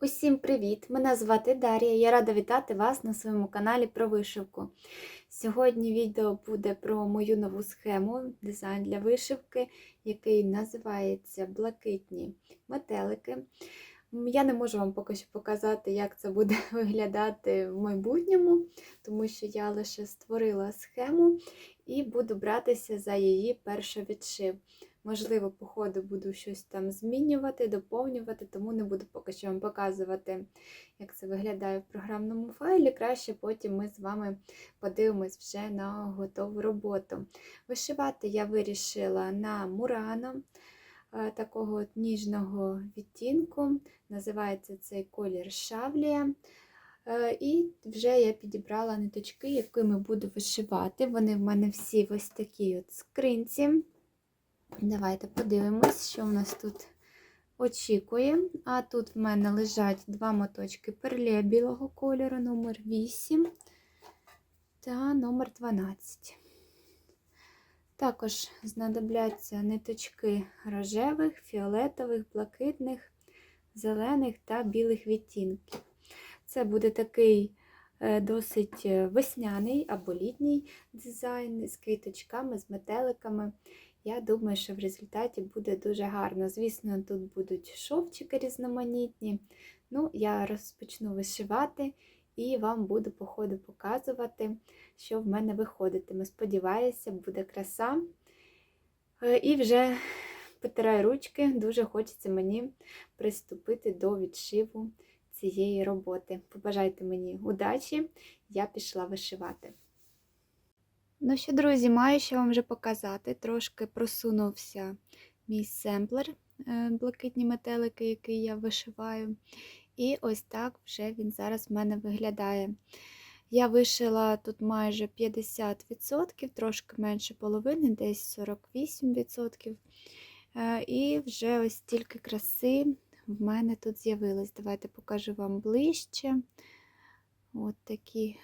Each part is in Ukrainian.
Усім привіт! Мене звати Дар'я. Я рада вітати вас на своєму каналі про вишивку. Сьогодні відео буде про мою нову схему дизайн для вишивки, який називається Блакитні метелики. Я не можу вам поки що показати, як це буде виглядати в майбутньому, тому що я лише створила схему і буду братися за її перший відшив. Можливо, по ходу буду щось там змінювати, доповнювати, тому не буду поки що вам показувати, як це виглядає в програмному файлі. Краще потім ми з вами подивимось вже на готову роботу. Вишивати я вирішила на Мурано е, такого ніжного відтінку. Називається цей колір Шавлія. Е, І вже я підібрала ниточки, якими буду вишивати. Вони в мене всі ось такій от скринці. Давайте подивимось, що в нас тут очікує. А тут в мене лежать два моточки перле білого кольору, номер 8 та номер 12. Також знадобляться ниточки рожевих, фіолетових, блакитних, зелених та білих відтінків. Це буде такий е, досить е, весняний або літній дизайн з квіточками, з метеликами. Я думаю, що в результаті буде дуже гарно. Звісно, тут будуть шовчики різноманітні. Ну, я розпочну вишивати і вам буду по ходу показувати, що в мене виходитиме. Сподіваюся, буде краса. Е, І вже потираю ручки, дуже хочеться мені приступити до відшиву цієї роботи. Побажайте мені удачі, я пішла вишивати. Ну що, друзі, маю що вам вже показати. Трошки просунувся мій семплер, е, блакитні метелики, який я вишиваю. І ось так вже він зараз в мене виглядає. Я вишила тут майже 50%, трошки менше половини, десь 48%. Е, І вже ось стільки краси в мене тут з'явилось. Давайте покажу вам ближче. От такі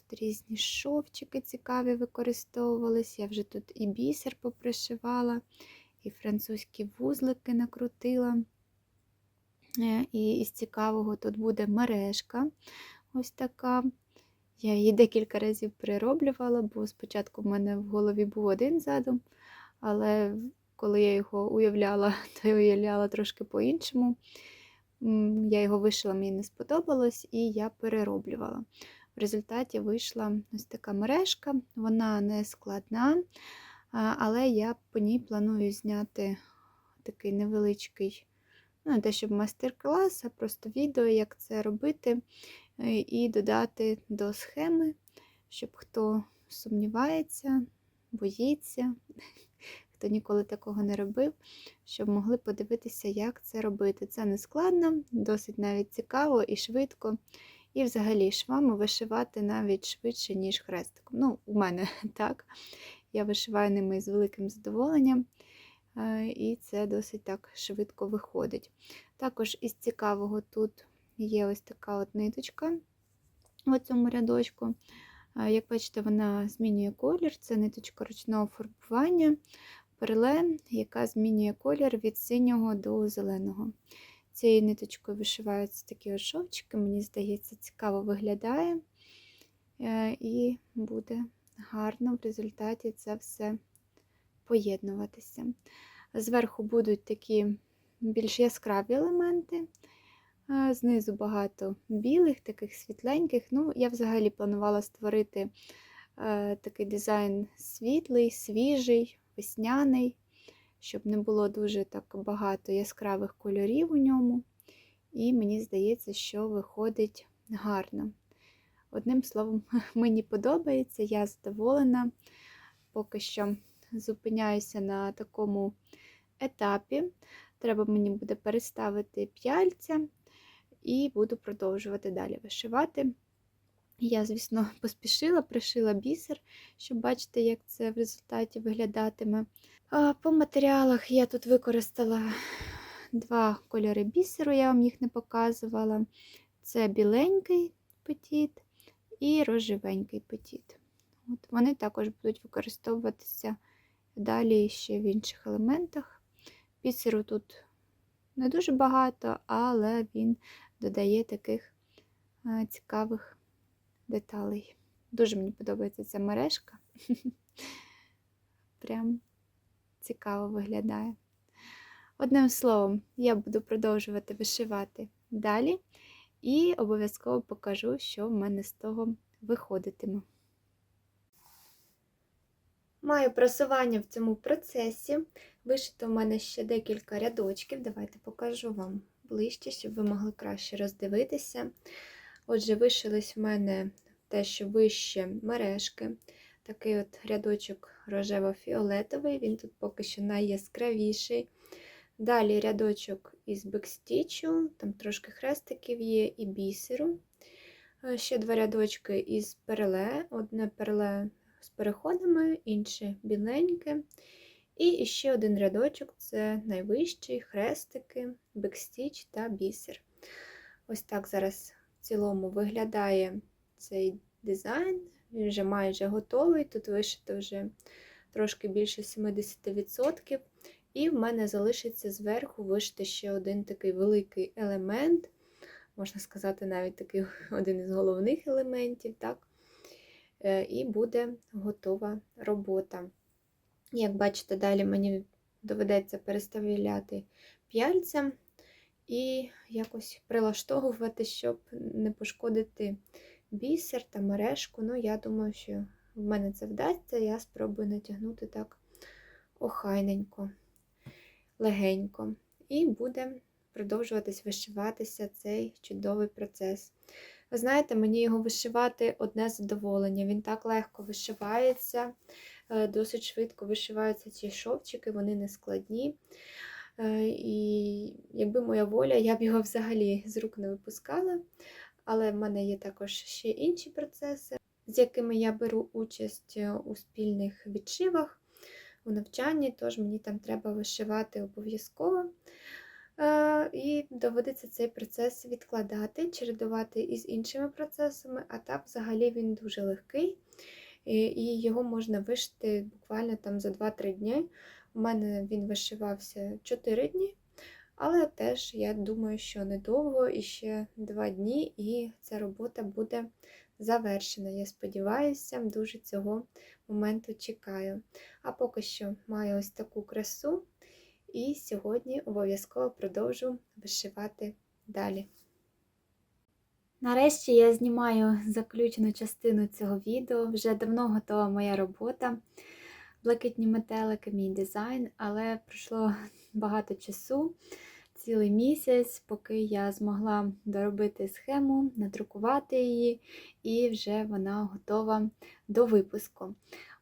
тут різні шовчики цікаві використовувались. Я вже тут і бісер попришивала, і французькі вузлики накрутила. Е, І із цікавого тут буде мережка. Ось така. Я її декілька разів перероблювала, бо спочатку в мене в голові був один задум, але коли я його уявляла, то я уявляла трошки по-іншому. Я його вишила, мені не сподобалось, і я перероблювала. В результаті вийшла ось така мережка, вона не складна, але я по ній планую зняти такий невеличкий, ну, те, щоб майстер-клас, а просто відео, як це робити, е, і додати до схеми, щоб хто сумнівається, боїться, хто ніколи такого не робив, щоб могли подивитися, як це робити. Це не складно, досить навіть цікаво і швидко. І взагалі швами вишивати навіть швидше, ніж хрестиком. Ну, у мене так. Я вишиваю ними з великим задоволенням, е, і це досить так швидко виходить. Також із цікавого тут є ось така от ниточка в цьому рядочку. Е, Як бачите, вона змінює колір, це ниточка ручного фарбування, перле, яка змінює колір від синього до зеленого. Цією ниточкою вишиваються такі от шовчики, мені здається, цікаво виглядає. Е, І буде гарно в результаті це все поєднуватися. Зверху будуть такі більш яскраві елементи, е, знизу багато білих, таких світленьких. Ну, я взагалі планувала створити е, такий дизайн світлий, свіжий, весняний щоб не було дуже так багато яскравих кольорів у ньому. І мені здається, що виходить гарно. Одним словом, мені подобається, я задоволена. Поки що зупиняюся на такому етапі. Треба мені буде переставити п'яльця і буду продовжувати далі вишивати. Я, звісно, поспішила, пришила бісер, щоб бачити, як це в результаті виглядатиме. По матеріалах я тут використала два кольори бісеру, я вам їх не показувала. Це біленький петіт і рожевенький петіт. От Вони також будуть використовуватися далі ще в інших елементах. Бісеру тут не дуже багато, але він додає таких е, цікавих деталей. Дуже мені подобається ця мережка. Прям цікаво виглядає. Одним словом, я буду продовжувати вишивати далі і обов'язково покажу, що в мене з того виходитиме. Маю просування в цьому процесі. Вишито в мене ще декілька рядочків. Давайте покажу вам ближче, щоб ви могли краще роздивитися. Отже, вишились в мене те, що вище мережки. Такий от рядочок рожево-фіолетовий, він тут поки що найяскравіший. Далі рядочок із бекстічу, там трошки хрестиків є і бісеру. Е, Ще два рядочки із перле, одне перле з переходами, інше біленьке. І ще один рядочок це найвищий хрестики, бекстіч та бісер. Ось так зараз в цілому виглядає цей дизайн. Він вже майже готовий. Тут вишито вже трошки більше 70%. І в мене залишиться зверху вишити ще один такий великий елемент, можна сказати, навіть такий один із головних елементів. так? Е, І буде готова робота. Як бачите, далі мені доведеться переставляти п'яльця і якось прилаштовувати, щоб не пошкодити бісер та мережку. Ну, я думаю, що в мене це вдасться, я спробую натягнути так охайненько, легенько. І буде продовжуватись вишиватися цей чудовий процес. Ви знаєте, мені його вишивати одне задоволення. Він так легко вишивається, е, досить швидко вишиваються ці шовчики, вони не складні. Е, І якби моя воля, я б його взагалі з рук не випускала. Але в мене є також ще інші процеси, з якими я беру участь е, у спільних відшивах, у навчанні, тож мені там треба вишивати обов'язково. Е, І доводиться цей процес відкладати, чередувати із іншими процесами, а так взагалі він дуже легкий, і- його можна вишити буквально там за 2-3 дні. У мене він вишивався 4 дні. Але теж я думаю, що недовго і ще два дні, і ця робота буде завершена. Я сподіваюся, дуже цього моменту чекаю. А поки що маю ось таку красу, і сьогодні обов'язково продовжу вишивати далі. Нарешті я знімаю заключну частину цього відео. Вже давно готова моя робота. Блакитні метелики, мій дизайн, але пройшло багато часу, цілий місяць, поки я змогла доробити схему, надрукувати її, і вже вона готова до випуску.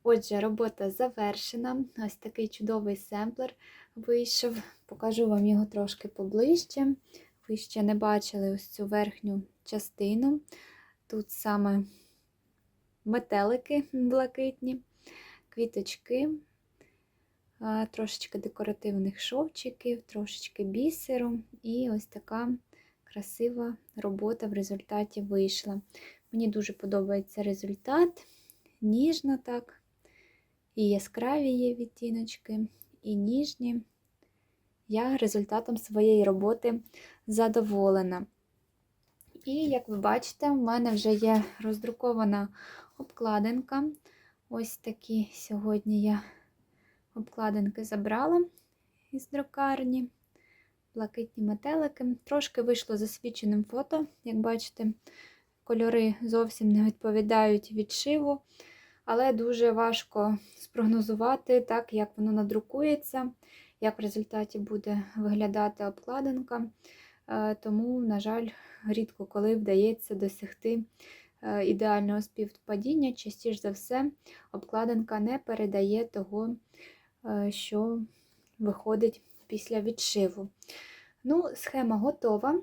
Отже, робота завершена. Ось такий чудовий семплер вийшов. Покажу вам його трошки поближче. Ви ще не бачили ось цю верхню частину. Тут саме метелики блакитні квіточки, трошечки декоративних шовчиків, трошечки бісеру, і ось така красива робота в результаті вийшла. Мені дуже подобається результат, ніжно так, і яскраві є відтіночки, і ніжні. Я результатом своєї роботи задоволена. І, як ви бачите, в мене вже є роздрукована обкладинка. Ось такі сьогодні я обкладинки забрала із друкарні, блакитні метелики. Трошки вийшло засвіченим фото, як бачите, кольори зовсім не відповідають відшиву, але дуже важко спрогнозувати, так, як воно надрукується, як в результаті буде виглядати обкладинка. Е, Тому, на жаль, рідко коли вдається досягти ідеального співпадіння, частіше за все, обкладинка не передає того, е, що виходить після відшиву. Ну, схема готова.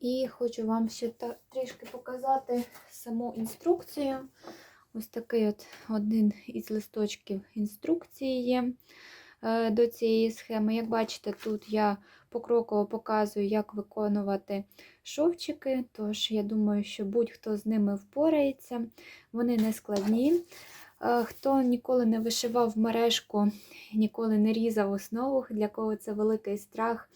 І хочу вам ще трішки показати саму інструкцію. Ось такий от один із листочків інструкції є е, до цієї схеми. Як бачите, тут я покроково показую, як виконувати шовчики, тож я думаю, що будь-хто з ними впорається, вони не складні. Е, Хто ніколи не вишивав мережку, ніколи не різав основу, для кого це великий страх,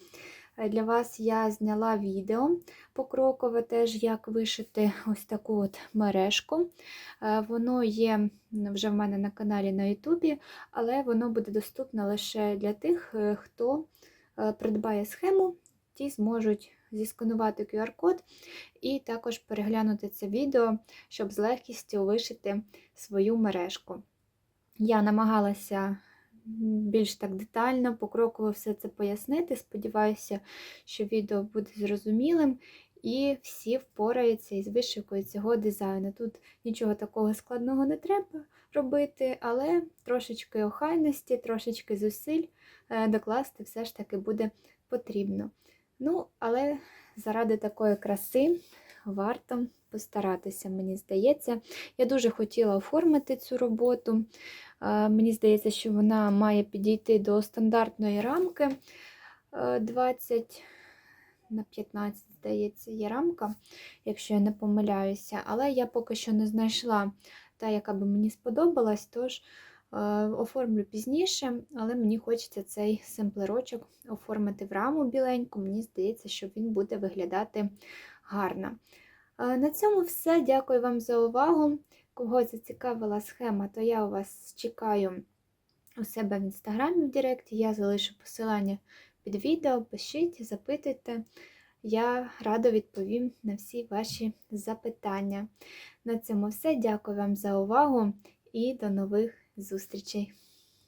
Е, Для вас я зняла відео покрокове теж, як вишити ось таку от мережку. Е, Воно є вже в мене на каналі на Ютубі, але воно буде доступно лише для тих, хто придбає схему, ті зможуть зісканувати QR-код і також переглянути це відео, щоб з легкістю вишити свою мережку. Я намагалася більш так детально, покроково все це пояснити. Сподіваюся, що відео буде зрозумілим і всі впораються із вишивкою цього дизайну. Тут нічого такого складного не треба робити, але трошечки охайності, трошечки зусиль е, докласти все ж таки буде потрібно. Ну, але заради такої краси варто постаратися, мені здається. Я дуже хотіла оформити цю роботу. Е, Мені здається, що вона має підійти до стандартної рамки е, 20 на 15, здається, є рамка, якщо я не помиляюся. Але я поки що не знайшла та, яка би мені сподобалась, тож е, оформлю пізніше, але мені хочеться цей семплерочок оформити в раму біленьку. Мені здається, що він буде виглядати гарно. Е, На цьому все. Дякую вам за увагу. Кого зацікавила схема, то я у вас чекаю у себе в інстаграмі в Директі. Я залишу посилання під відео. Пишіть, запитуйте. Я радо відповім на всі ваші запитання. На цьому все. Дякую вам за увагу і до нових зустрічей!